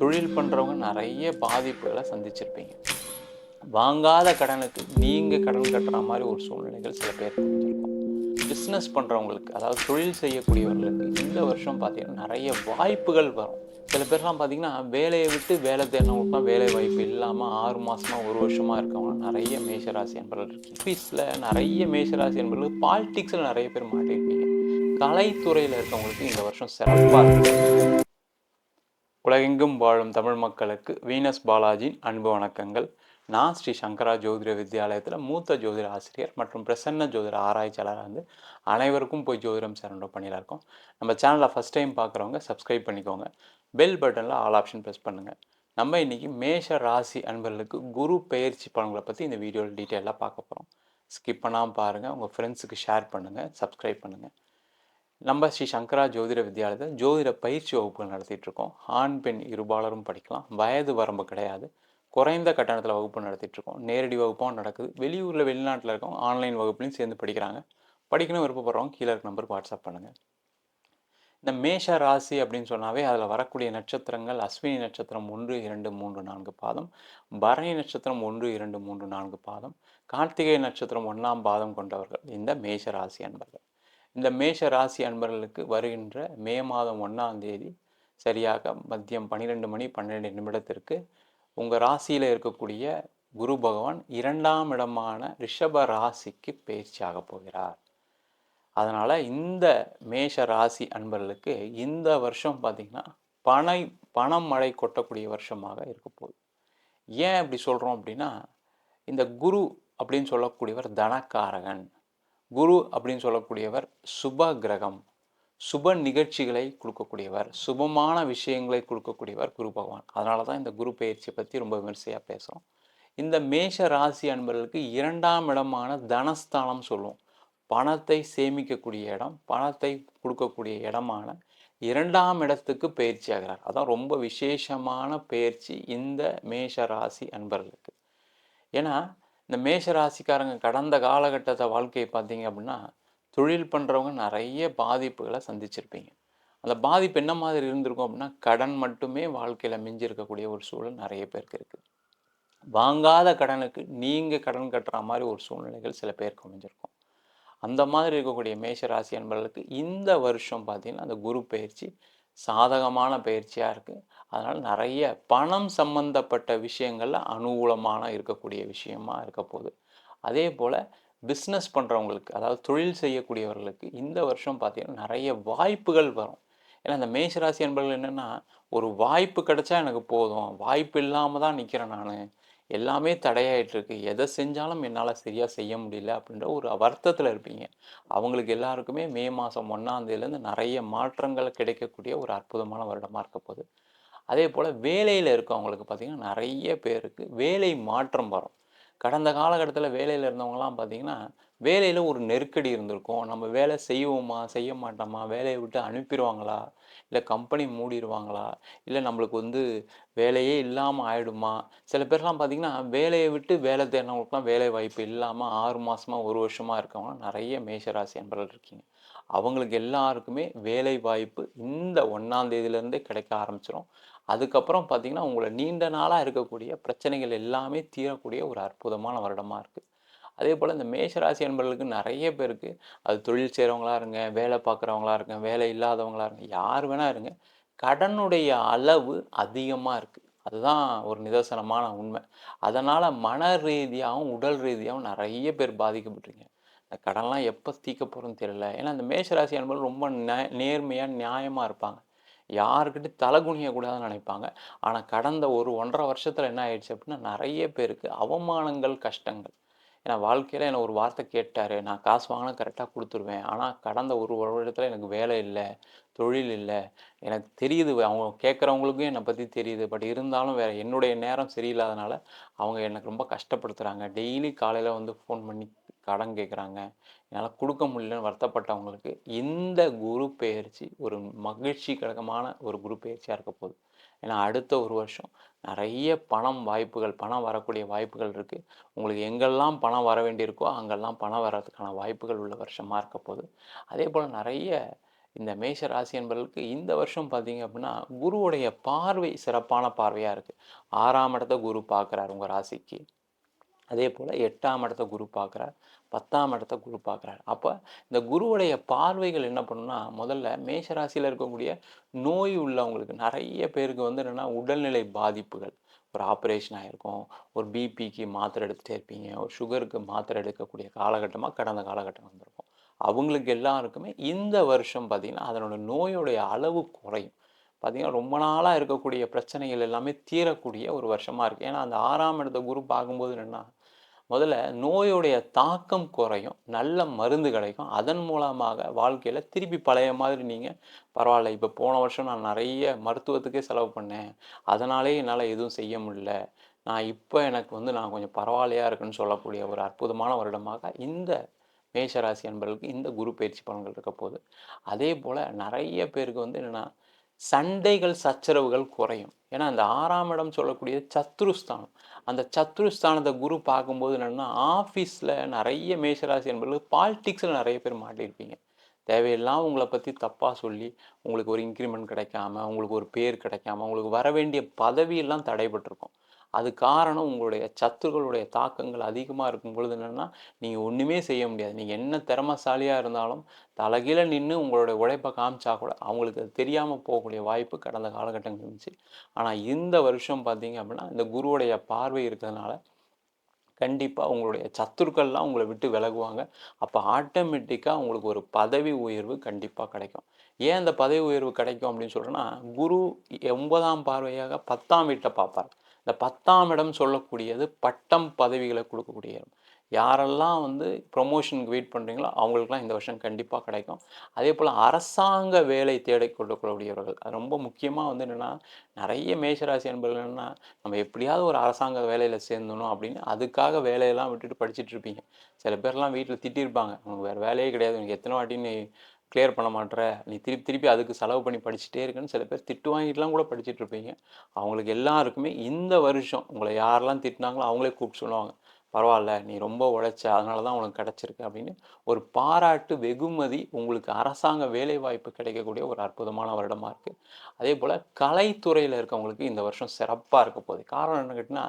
தொழில் பண்ணுறவங்க நிறைய பாதிப்புகளை சந்திச்சிருப்பீங்க. வாங்காத கடனுக்கு நீங்கள் கடன் கட்டுற மாதிரி ஒரு சூழ்நிலைகள் சில பேர் பிஸ்னஸ் பண்ணுறவங்களுக்கு அதாவது தொழில் செய்யக்கூடியவர்களுக்கு இந்த வருஷம் பார்த்திங்கன்னா நிறைய வாய்ப்புகள் வரும். சில பேர்லாம் பார்த்தீங்கன்னா வேலையை விட்டு வேலை தேடினவங்களுக்குனா வேலை வாய்ப்பு இல்லாமல் ஆறு மாதமாக ஒரு வருஷமாக இருக்கவங்க நிறைய மேஷராசி என்பர்கள் இருக்கு. ஆஃபீஸில் நிறைய மேஷராசி என்பர்கள் பாலிட்டிக்ஸில் நிறைய பேர் மாட்டிருப்பீங்க. கலைத்துறையில் இருக்கவங்களுக்கு இந்த வருஷம் சிறப்பாக இருக்கும். உலகெங்கும் வாழும் தமிழ் மக்களுக்கு வீனஸ் பாலாஜியின் அன்பு வணக்கங்கள். நான் ஸ்ரீ சங்கரா ஜோதிட வித்யாலயத்தில் மூத்த ஜோதிட ஆசிரியர் மற்றும் பிரசன்ன ஜோதிட ஆராய்ச்சியாளராக வந்து அனைவருக்கும் போய் ஜோதிடம் சரண்டோ பண்ணியில் இருக்கோம். நம்ம சேனலை ஃபஸ்ட் டைம் பார்க்குறவங்க சப்ஸ்கிரைப் பண்ணிக்கோங்க. பெல் பட்டனில் ஆல் ஆப்ஷன் ப்ரெஸ் பண்ணுங்கள் நம்ம இன்றைக்கி மேஷ ராசி அன்பர்களுக்கு குரு பெயர்ச்சி பலன்களை பற்றி இந்த வீடியோவில் டீட்டெயிலாக பார்க்க போகிறோம் ஸ்கிப் பண்ணாமல் பாருங்கள் உங்கள் ஃப்ரெண்ட்ஸுக்கு ஷேர் பண்ணுங்கள் சப்ஸ்கிரைப் பண்ணுங்கள் நம்ம ஸ்ரீ சங்கரா ஜோதிட வித்யாலயத்தில் ஜோதிட பயிற்சி வகுப்புகள் நடத்திட்டு இருக்கோம் ஆண் பெண் இருபாலரும் படிக்கலாம். வயது வரம்பு கிடையாது. குறைந்த கட்டணத்தில் வகுப்பு நடத்திட்டு இருக்கோம் நேரடி வகுப்பும் நடக்குது. வெளியூரில் வெளிநாட்டில் இருக்கவங்க ஆன்லைன் வகுப்புலையும் சேர்ந்து படிக்கிறாங்க. படிக்கணும் விருப்பப்படுறவங்க கீழே இருக்க நம்பருக்கு வாட்ஸ்அப் பண்ணுங்கள் இந்த மேஷ ராசி அப்படின்னு சொன்னாவே அதில் வரக்கூடிய நட்சத்திரங்கள் அஸ்வினி நட்சத்திரம் ஒன்று இரண்டு மூன்று நான்கு பாதம். பரணி நட்சத்திரம் ஒன்று இரண்டு மூன்று நான்கு பாதம். கார்த்திகை நட்சத்திரம் ஒன்றாம் பாதம் கொண்டவர்கள். இந்த மேஷ ராசி அன்பர்கள். இந்த மேஷ ராசி அன்பர்களுக்கு வருகின்ற மே மாதம் ஒன்றாம் தேதி சரியாக மதியம் பன்னிரெண்டு மணி பன்னிரெண்டு நிமிடத்திற்கு உங்கள் ராசியில் இருக்கக்கூடிய குரு பகவான் இரண்டாம் இடமான ரிஷப ராசிக்கு பயிற்சியாக போகிறார். அதனால் இந்த மேஷ ராசி அன்பர்களுக்கு இந்த வருஷம் பார்த்திங்கன்னா பனை பணம் மழை கொட்டக்கூடிய வருஷமாக இருக்க போகுது. ஏன் அப்படி சொல்கிறோம் அப்படின்னா இந்த குரு அப்படின்னு சொல்லக்கூடியவர் தனக்காரகன். குரு அப்படின்னு சொல்லக்கூடியவர் சுப கிரகம் சுப நிகழ்ச்சிகளை கொடுக்கக்கூடியவர் சுபமான விஷயங்களை கொடுக்கக்கூடியவர் குரு பகவான். அதனால தான் இந்த குரு பயிற்சியை பற்றி ரொம்ப விமர்சையாக பேசுகிறோம் இந்த மேஷ ராசி அன்பர்களுக்கு இரண்டாம் இடமான தனஸ்தானம் சொல்லுவோம். பணத்தை சேமிக்கக்கூடிய இடம் பணத்தை கொடுக்கக்கூடிய இடமான இரண்டாம் இடத்துக்கு பயிற்சி ஆகிறார் அதான் ரொம்ப விசேஷமான பயிற்சி இந்த மேஷ ராசி அன்பர்களுக்கு. ஏன்னா இந்த மேஷ ராசிக்காரங்க கடந்த காலகட்டத்தை வாழ்க்கையை பார்த்தீங்க அப்படின்னா தொழில் பண்ணுறவங்க நிறைய பாதிப்புகளை சந்திச்சிருப்பீங்க. அந்த பாதிப்பு என்ன மாதிரி இருந்திருக்கும் அப்படின்னா கடன் மட்டுமே வாழ்க்கையில் மிஞ்சிருக்கக்கூடிய ஒரு சூழல் நிறைய பேருக்கு இருக்குது வாங்காத கடனுக்கு நீங்கள் கடன் கட்டுற மாதிரி ஒரு சூழ்நிலைகள் சில பேருக்கு அமைஞ்சிருக்கும். அந்த மாதிரி இருக்கக்கூடிய மேஷ ராசி அன்பர்களுக்கு இந்த வருஷம் பார்த்தீங்கன்னா அந்த குரு பயிற்சி சாதகமான பயிற்சியாக இருக்குது அதனால் நிறைய பணம் சம்பந்தப்பட்ட விஷயங்களில் அனுகூலமான இருக்கக்கூடிய விஷயமா இருக்க போகுது. அதே போல் பிஸ்னஸ் பண்ணுறவங்களுக்கு அதாவது தொழில் செய்யக்கூடியவர்களுக்கு இந்த வருஷம் பார்த்திங்கன்னா நிறைய வாய்ப்புகள் வரும். ஏன்னா இந்த மேஷராசி என்பர்கள் என்னென்னா ஒரு வாய்ப்பு கிடைச்சா எனக்கு போதும். வாய்ப்பு இல்லாமல் தான் நிற்கிறேன் நான். எல்லாமே தடையாயிட்டு இருக்கு எதை செஞ்சாலும் என்னால் சரியாக செய்ய முடியல அப்படின்ற ஒரு வருத்தத்தில் இருப்பீங்க. அவங்களுக்கு எல்லாருக்குமே மே மாதம் ஒன்றாந்தேதியிலேருந்து நிறைய மாற்றங்கள் கிடைக்கக்கூடிய ஒரு அற்புதமான வருடமாக இருக்க போகுது. அதே போல் வேலையில் இருக்கவங்களுக்கு பார்த்திங்கன்னா நிறைய பேருக்கு வேலை மாற்றம் வரும். கடந்த காலகட்டத்தில் வேலையில் இருந்தவங்கலாம் பார்த்திங்கன்னா வேலையில் ஒரு நெருக்கடி இருந்திருக்கும். நம்ம வேலை செய்வோமா செய்ய மாட்டோமா வேலையை விட்டு அனுப்பிடுவாங்களா? இல்லை கம்பெனி மூடிடுவாங்களா இல்லை நம்மளுக்கு வந்து வேலையே இல்லாமல் ஆயிடுமா? சில பேர்லாம் பார்த்திங்கன்னா வேலையை விட்டு வேலை தேடினவங்களுக்குலாம் வேலை வாய்ப்பு இல்லாமல் ஆறு மாதமா ஒரு வருஷமாக இருக்கவங்க நிறைய மேஷராசி என்பர்கள் இருக்கீங்க. அவங்களுக்கு எல்லாருக்குமே வேலை வாய்ப்பு இந்த ஒன்றாம் தேதியிலேருந்தே கிடைக்க ஆரம்பிச்சிடும் அதுக்கப்புறம் பார்த்திங்கன்னா உங்களை நீண்ட நாளாக இருக்கக்கூடிய பிரச்சனைகள் எல்லாமே தீரக்கூடிய ஒரு அற்புதமான வருடமாக இருக்குது அதே போல் இந்த மேஷராசி என்பவர்களுக்கு நிறைய பேருக்கு அது தொழில் செய்கிறவங்களா இருங்க வேலை பார்க்குறவங்களா இருங்க வேலை இல்லாதவங்களா இருங்க யார் வேணா இருங்க. கடனுடைய அளவு அதிகமாக இருக்குது அதுதான் ஒரு நிதர்சனமான உண்மை. அதனால் மன ரீதியாகவும் உடல் ரீதியாகவும் நிறைய பேர் பாதிக்கப்பட்டிருக்கீங்க. இந்த கடன்லாம் எப்போ தீக்க போகிறோன்னு தெரியல. ஏன்னா இந்த மேஷராசி என்பது ரொம்ப நேர்மையாக நியாயமாக இருப்பாங்க. யாருக்கிட்ட தலகுனிய கூடாதுன்னு நினைப்பாங்க. ஆனால் கடந்த ஒரு ஒன்றரை வருஷத்தில் என்ன ஆயிடுச்சு அப்படின்னா நிறைய பேருக்கு அவமானங்கள் கஷ்டங்கள். ஏன்னா வாழ்க்கையில் என்னை ஒரு வார்த்தை கேட்டார் நான் காசு வாங்கினா கரெக்டாக கொடுத்துருவேன். ஆனால் கடந்த ஒரு வருடத்தில் எனக்கு வேலை இல்லை தொழில் இல்லை. எனக்கு தெரியுது அவங்க கேட்குறவங்களுக்கும் என்னை பற்றி தெரியுது. பட் இருந்தாலும் வேறு என்னுடைய நேரம் சரியில்லாதனால அவங்க எனக்கு ரொம்ப கஷ்டப்படுத்துகிறாங்க டெய்லி காலையில் வந்து ஃபோன் பண்ணி கடன் கேட்குறாங்க. என்னால் கொடுக்க முடியலன்னு வருத்தப்பட்டவங்களுக்கு இந்த குரு பெயர்ச்சி ஒரு மகிழ்ச்சி கழகமான ஒரு குரு பெயர்ச்சியாக இருக்க போகுது. ஏன்னா அடுத்த ஒரு வருஷம் நிறைய பணம் வாய்ப்புகள் பணம் வரக்கூடிய வாய்ப்புகள் இருக்குது உங்களுக்கு எங்கெல்லாம் பணம் வர வேண்டியிருக்கோ அங்கெல்லாம் பணம் வர்றதுக்கான வாய்ப்புகள் உள்ள வருஷமாக இருக்க போகுது அதே போல் நிறைய இந்த மேஷ ராசி என்பவர்களுக்கு இந்த வருஷம் பார்த்தீங்க அப்படின்னா குருவுடைய பார்வை சிறப்பான பார்வையாக இருக்குது ஆறாம் இடத்த குரு பார்க்குறாரு உங்கள் ராசிக்கு. அதே போல் எட்டாம் இடத்த குரு பார்க்குறார் பத்தாம் இடத்த குரு பார்க்குறாரு. அப்போ இந்த குருவுடைய பார்வைகள் என்ன பண்ணுன்னா முதல்ல மேஷராசியில் இருக்கக்கூடிய நோய் உள்ளவங்களுக்கு நிறைய பேருக்கு வந்து என்னென்னா உடல்நிலை பாதிப்புகள். ஒரு ஆப்ரேஷன் ஆகிருக்கும் ஒரு பிபிக்கு மாத்திரை எடுத்துகிட்டே இருப்பீங்க ஒரு சுகருக்கு மாத்திரை எடுக்கக்கூடிய காலகட்டமாக கடந்த காலகட்டம் வந்திருக்கும். அவங்களுக்கு எல்லாருக்குமே இந்த வருஷம் பார்த்திங்கன்னா அதனோட நோயுடைய அளவு குறையும். பார்த்திங்கன்னா ரொம்ப நாளாக இருக்கக்கூடிய பிரச்சனைகள் எல்லாமே தீரக்கூடிய ஒரு வருஷமாக இருக்குது ஏன்னா அந்த ஆறாம் இடத்த குரு பார்க்கும்போது என்னென்னா முதல்ல நோயுடைய தாக்கம் குறையும் நல்ல மருந்து கிடைக்கும். அதன் மூலமாக வாழ்க்கையில் திருப்பி பழைய மாதிரி நீங்கள் பரவாயில்ல இப்போ போன வருஷம் நான் நிறைய மருத்துவத்துக்கே செலவு பண்ணேன். அதனாலே என்னால் எதுவும் செய்ய முடியல. நான் இப்போ எனக்கு வந்து நான் கொஞ்சம் பரவாயில்லையாக இருக்குன்னு சொல்லக்கூடிய ஒரு அற்புதமான வருடமாக இந்த மேஷராசி என்பவர்களுக்கு இந்த குரு பயிற்சி பலன்கள் இருக்க போகுது. அதே போல் நிறைய பேருக்கு வந்து என்னென்னா சண்டைகள் சச்சரவுகள் குறையும். ஏன்னா அந்த ஆறாம் இடம் சொல்லக்கூடிய சத்ருஸ்தானம். அந்த சத்ருஸ்தானத்தை குரு பார்க்கும்போது என்னென்னா ஆஃபீஸில் நிறைய மேஷராசி என்பவர்கள் பாலிட்டிக்ஸில் நிறைய பேர் மாட்டியிருப்பீங்க. தேவையெல்லாம் உங்களை பற்றி தப்பாக சொல்லி உங்களுக்கு ஒரு இன்க்ரிமெண்ட் கிடைக்காம உங்களுக்கு ஒரு பேர் கிடைக்காம உங்களுக்கு வர வேண்டிய பதவியெல்லாம் தடைபட்டிருக்கும். அது காரணம் உங்களுடைய சத்துருக்களுடைய தாக்கங்கள் அதிகமாக இருக்கும் பொழுது என்னென்னா நீங்கள் ஒன்றுமே செய்ய முடியாது. நீங்கள் என்ன திறமசாலியாக இருந்தாலும் தலகீழ நின்று உங்களுடைய உழைப்பை காமிச்சா கூட அவங்களுக்கு அது தெரியாமல் போகக்கூடிய வாய்ப்பு கடந்த காலகட்டங்கள் இருந்துச்சு. ஆனால் இந்த வருஷம் பார்த்தீங்க அப்படின்னா இந்த குருவுடைய பார்வை இருக்கிறதுனால கண்டிப்பாக உங்களுடைய சத்துருக்கள்லாம் உங்களை விட்டு விலகுவாங்க. அப்போ ஆட்டோமேட்டிக்காக உங்களுக்கு ஒரு பதவி உயர்வு கண்டிப்பாக கிடைக்கும். ஏன் அந்த பதவி உயர்வு கிடைக்கும் அப்படின்னு சொல்கிறேன்னா குரு ஒன்பதாம் பார்வையாக பத்தாம் வீட்டை பார்ப்பார். இந்த பத்தாம் இடம் சொல்லக்கூடியது பட்டம் பதவிகளை கொடுக்கக்கூடிய இடம். யாரெல்லாம் வந்து ப்ரொமோஷனுக்கு வெயிட் பண்ணுறீங்களோ அவங்களுக்குலாம் இந்த வருஷம் கண்டிப்பாக கிடைக்கும். அதே போல் அரசாங்க வேலை தேடி கொடுக்கக்கூடியவர்கள் அது ரொம்ப முக்கியமாக வந்து என்னென்னா நிறைய மேஷராசி அன்பர்கள் என்னென்னா நம்ம எப்படியாவது ஒரு அரசாங்க வேலையில் சேர்ந்தணும் அப்படின்னு அதுக்காக வேலையெல்லாம் விட்டுட்டு படிச்சுட்டு இருப்பீங்க. சில பேர்லாம் வீட்டில் திட்டிருப்பாங்க உனக்கு வேறு வேலையே கிடையாது உனக்கு எத்தனை வாட்டி நீ கிளியர் பண்ண மாட்டேற நீ திருப்பி திருப்பி அதுக்கு செலவு பண்ணி படிச்சுட்டே இருக்குன்னு சில பேர் திட்டு வாங்கிட்டுலாம் கூட படிச்சுட்டு இருப்பீங்க. அவங்களுக்கு எல்லாருக்குமே இந்த வருஷம் உங்களை யாரெல்லாம் திட்டினாங்களோ அவங்களே கூப்பிட்டு சொல்லுவாங்க. பரவாயில்ல நீ ரொம்ப உழைச்ச அதனால தான் உனக்கு கிடச்சிருக்கு அப்படின்னு ஒரு பாராட்டு வெகுமதி உங்களுக்கு அரசாங்க வேலைவாய்ப்பு கிடைக்கக்கூடிய ஒரு அற்புதமான வருடமாக இருக்குது அதே போல் கலைத்துறையில் இருக்கவங்களுக்கு இந்த வருஷம் சிறப்பாக இருக்க போகுது. காரணம் என்ன கேட்டிங்கன்னா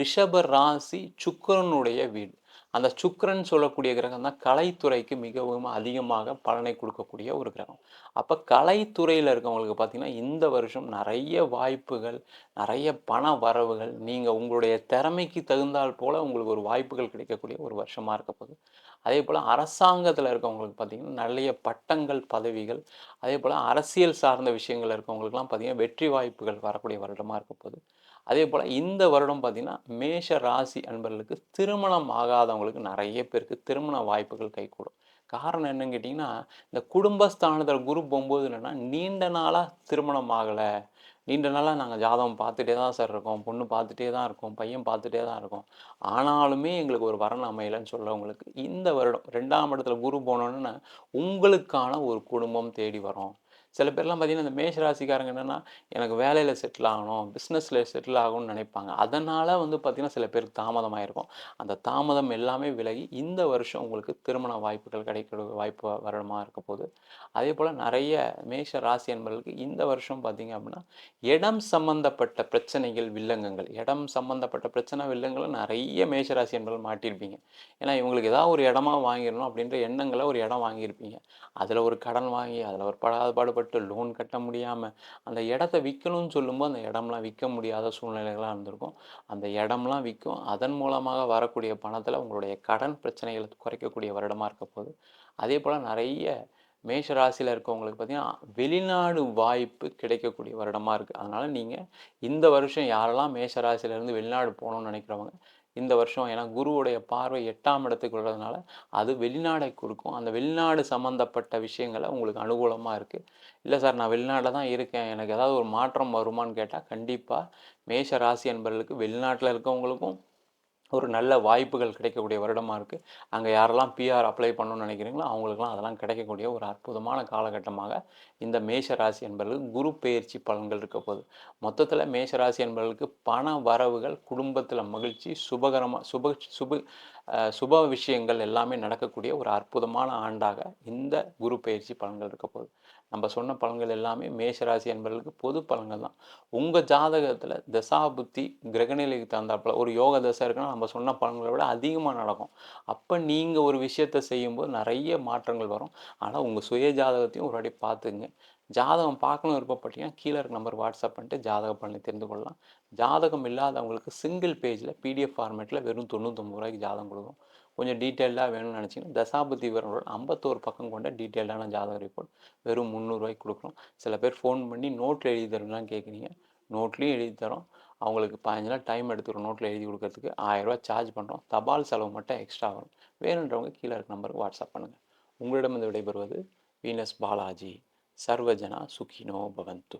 ரிஷப ராசி சுக்கரனுடைய வீடு. அந்த சுக்கரன் சொல்லக்கூடிய கிரகம் தான் கலைத்துறைக்கு மிகவும் அதிகமாக பலனை கொடுக்கக்கூடிய ஒரு கிரகம். அப்போ கலைத்துறையில் இருக்கவங்களுக்கு பார்த்தீங்கன்னா இந்த வருஷம் நிறைய வாய்ப்புகள் நிறைய பண வரவுகள் நீங்கள் உங்களுடைய திறமைக்கு தகுந்தால் போல் உங்களுக்கு ஒரு வாய்ப்புகள் கிடைக்கக்கூடிய ஒரு வருஷமாக இருக்க போகுது. அதே போல் அரசாங்கத்தில் இருக்கவங்களுக்கு பார்த்திங்கன்னா நிறைய பட்டங்கள் பதவிகள் அதே போல் அரசியல் சார்ந்த விஷயங்கள் இருக்கவங்களுக்குலாம் பார்த்திங்கன்னா வெற்றி வாய்ப்புகள் வரக்கூடிய வருடமாக இருக்க போகுது. அதே போல் இந்த வருடம் பார்த்திங்கன்னா மேஷ ராசி அன்பர்களுக்கு திருமணம் ஆகாதவங்களுக்கு நிறைய பேருக்கு திருமண வாய்ப்புகள் கைகூடும். காரணம் என்னன்னு கேட்டிங்கன்னா இந்த குடும்பஸ்தானத்தில் குரு போகும்போது என்னென்னா நீண்ட நாளாக திருமணம் ஆகலை. நீண்ட நாளாக நாங்கள் ஜாதகம் பார்த்துட்டே தான் சார் இருக்கோம். பொண்ணு பார்த்துட்டே தான் இருக்கோம். பையன் பார்த்துட்டே தான் இருக்கோம். ஆனாலுமே எங்களுக்கு ஒரு வரன் அமையலைன்னு சொல்கிறவங்களுக்கு இந்த வருடம் ரெண்டாம் இடத்துல குரு போனோன்னு உங்களுக்கான ஒரு குடும்பம் தேடி வரும். சில பேர்லாம் பார்த்தீங்கன்னா இந்த மேஷ ராசிக்காரங்க என்னென்னா எனக்கு வேலையில் செட்டில் ஆகணும் பிஸ்னஸில் செட்டில் ஆகணும்னு நினைப்பாங்க. அதனால் வந்து பார்த்திங்கன்னா சில பேருக்கு தாமதமாக இருக்கும் அந்த தாமதம் எல்லாமே விலகி இந்த வருஷம் உங்களுக்கு திருமண வாய்ப்புகள் கிடைக்கிற வாய்ப்பு வருடமாக இருக்க போகுது அதே போல் நிறைய மேஷ ராசி என்பவர்களுக்கு இந்த வருஷம் பார்த்திங்க அப்படின்னா இடம் சம்பந்தப்பட்ட பிரச்சனைகள் வில்லங்கங்கள். இடம் சம்மந்தப்பட்ட பிரச்சனை வில்லங்களை நிறைய மேஷராசி என்பவர்கள் மாட்டியிருப்பீங்க. ஏன்னா இவங்களுக்கு ஏதாவது ஒரு இடமா வாங்கிடணும் அப்படின்ற எண்ணங்களை ஒரு இடம் வாங்கியிருப்பீங்க. அதில் ஒரு கடன் வாங்கி அதில் ஒரு படாத பாடுபட்டு கஷ்டப்பட்டு லோன் கட்ட முடியாமல் அந்த இடத்த விற்கணும்னு சொல்லும்போது அந்த இடம்லாம் விற்க முடியாத சூழ்நிலைகளாக இருந்திருக்கும். அந்த இடம்லாம் விற்கும். அதன் மூலமாக வரக்கூடிய பணத்தில் உங்களுடைய கடன் பிரச்சனைகளை குறைக்கக்கூடிய வருடமாக இருக்க போகுது. அதே போல் நிறைய மேஷ ராசியில் இருக்கவங்களுக்கு பார்த்திங்கன்னா வெளிநாடு வாய்ப்பு கிடைக்கக்கூடிய வருடமாக இருக்குது அதனால் நீங்கள் இந்த வருஷம் யாரெல்லாம் மேஷ ராசியிலேருந்து வெளிநாடு போகணுன்னு நினைக்கிறவங்க இந்த வருஷம். ஏன்னா குருவுடைய பார்வை எட்டாம் இடத்துக்கு உள்ளதுனால அது வெளிநாடை கொடுக்கும். அந்த வெளிநாடு சம்மந்தப்பட்ட விஷயங்களை உங்களுக்கு அனுகூலமாக இருக்குது இல்லை சார் நான் வெளிநாட்டில் தான் இருக்கேன். எனக்கு ஏதாவது ஒரு மாற்றம் வருமானு கேட்டால் கண்டிப்பாக மேஷ ராசி என்பவர்களுக்கு வெளிநாட்டில் இருக்கவங்களுக்கும் ஒரு நல்ல வாய்ப்புகள் கிடைக்கக்கூடிய வருடமாக இருக்குது அங்கே யாரெல்லாம் பிஆர் அப்ளை பண்ணணும்னு நினைக்கிறீங்களோ அவங்களுக்குலாம் அதெல்லாம் கிடைக்கக்கூடிய ஒரு அற்புதமான காலகட்டமாக இந்த மேஷ ராசி என்பவர்களுக்கு குரு பயிற்சி பலன்கள் இருக்க போகுது. மொத்தத்தில் மேஷ ராசி என்பவர்களுக்கு பண வரவுகள் குடும்பத்தில் மகிழ்ச்சி சுபகரமாக சுப சுப சுப விஷயங்கள் எல்லாமே நடக்கக்கூடிய ஒரு அற்புதமான ஆண்டாக இந்த குரு பயிற்சி பலன்கள் இருக்க போகுது. நம்ம சொன்ன பலன்கள் எல்லாமே மேஷராசி என்பவர்களுக்கு பொது பலன்கள் தான். உங்கள் ஜாதகத்தில் தசா புத்தி கிரகநிலைக்கு தகுந்தாப்புல ஒரு யோக தசை இருக்குன்னா நம்ம சொன்ன பலன்களை விட அதிகமாக நடக்கும். அப்போ நீங்கள் ஒரு விஷயத்தை செய்யும்போது நிறைய மாற்றங்கள் வரும். ஆனால் உங்கள் சுய ஜாதகத்தையும் ஒரு வாட்டி பார்த்துங்க ஜாதகம் பார்க்கணும் விருப்பப்பட்டீங்கன்னா கீழே இருக்க நம்பர் வாட்ஸ்அப் பண்ணிட்டு ஜாதகம் பண்ணி தெரிந்து கொள்ளலாம். ஜாதகம் இல்லாதவங்களுக்கு சிங்கிள் பேஜில் பிடிஎஃப் ஃபார்மேட்டில் வெறும் தொண்ணூத்தொம்பது ரூபாய்க்கு ஜாதகம் கொடுக்கும் கொஞ்சம் டீட்டெயிலாக வேணும்னு நினச்சிங்கன்னா தசாபதி விவரங்களோட ஐம்பத்தோரு பக்கம் கொண்ட டீட்டெயிலான ஜாதக ரிப்போர்ட் வெறும் முந்நூறுரூவாய்க்கு கொடுக்குறோம் சில பேர் ஃபோன் பண்ணி நோட்டில் எழுதி தரலாம் கேட்குறீங்க நோட்லேயும் எழுதி தரோம். அவங்களுக்கு பதினஞ்சு நாள் டைம் எடுத்துக்கிறோம் நோட்டில் எழுதி கொடுக்கறதுக்கு ஆயிரரூவா சார்ஜ் பண்ணுறோம் தபால் செலவு மட்டும் எக்ஸ்ட்ரா வரும். வேணுன்றவங்க கீழே இருக்க நம்பருக்கு வாட்ஸ்அப் பண்ணுங்கள் உங்களிடம் இந்த விடைபெறுவது வீனஸ் பாலாஜி. சர்வஜனா சுகினோ பவந்து.